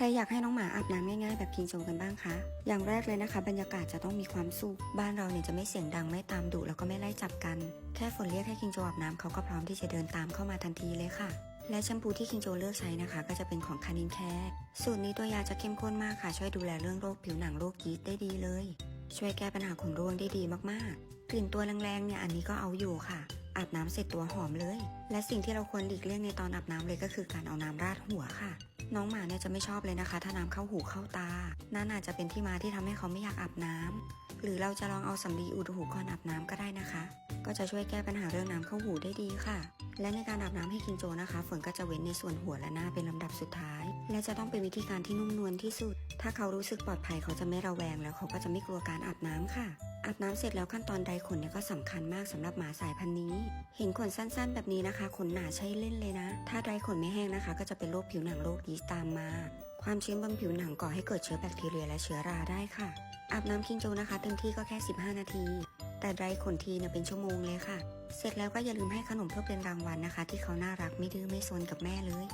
ใครอยากให้น้องหมาอาบน้ำง่ายๆแบบคิงโจกันบ้างคะ อย่างแรกเลยนะคะ บรรยากาศจะต้องมีความสุข บ้านเราเนี่ยจะไม่เสียงดังไม่ตามดุแล้วก็ไม่ไล่จับกัน แค่ฝนเรียกให้คิงโจอาบน้ำเขาก็พร้อมที่จะเดินตามเข้ามาทันทีเลยค่ะและแชมพูที่คิงโจเลือกใช้นะคะ ก็จะเป็นของคานินแคร์สูตรนี้ตัวยาจะเข้มข้นมากค่ะ ช่วยดูแลเรื่องโรคผิวหนังโรคยีสต์ได้ดีเลย ช่วยแก้ปัญหาขนร่วงได้ดีมากๆ กลิ่นตัวแรงๆเนี่ยอันนี้ก็เอาอยู่ค่ะ อาบน้ำเสร็จตัวหอมเลย และสิ่งที่เราควรหลีกเลี่ยงในตอนอาบน้ำเลยก็คือการเอาน้ำราดหัวค่ะ น้องหมาเนี่ยจะไม่ชอบเลยนะคะ ถ้าน้ำเข้าหูเข้าตา นั่นอาจจะเป็นที่มาที่ทำให้เขาไม่อยากอาบน้ำหรือเราจะลองเอาสำลีอุดหูก่อนอาบน้ำก็ได้นะคะ ก็จะช่วยแก้ปัญหาเรื่องน้ำเข้าหูได้ดีค่ะ และในการอาบน้ำให้คิงโจนะคะ ฝนก็จะเว้นในส่วนหัวและหน้าเป็นลำดับสุดท้าย และจะต้องเป็นวิธีการที่นุ่มนวลที่สุด ถ้าเขารู้สึกปลอดภัยเขาจะไม่ระแวง แล้วเขาก็จะไม่กลัวการอาบน้ำค่ะ อาบน้ำเสร็จแล้วขั้นตอนใดขนเนี่ยก็สำคัญมากสำหรับหมาสายพันธุ์นี้ เห็นขนสั้นๆ แบบนี้นะคะขนหนาใช่เล่นเลยนะ ถ้าไดขนไม่แห้งนะคะ ก็จะเป็นโรคผิวหนังโรคยีสต์ตามมา ความชื้นบนผิวหนังก่อให้เกิดเชื้อแบคทีเรียและเชื้อราได้ค่ะอาบน้ำคิงโจนะคะเต็มที่ก็แค่ 15 นาที แต่ไดขนทีเนี่ยเป็นชั่วโมงเลยค่ะ เสร็จแล้วก็อย่าลืมให้ขนมเพื่อเป็นรางวัลนะคะ ที่เขาน่ารักไม่ดื้อไม่ซนกับแม่เลย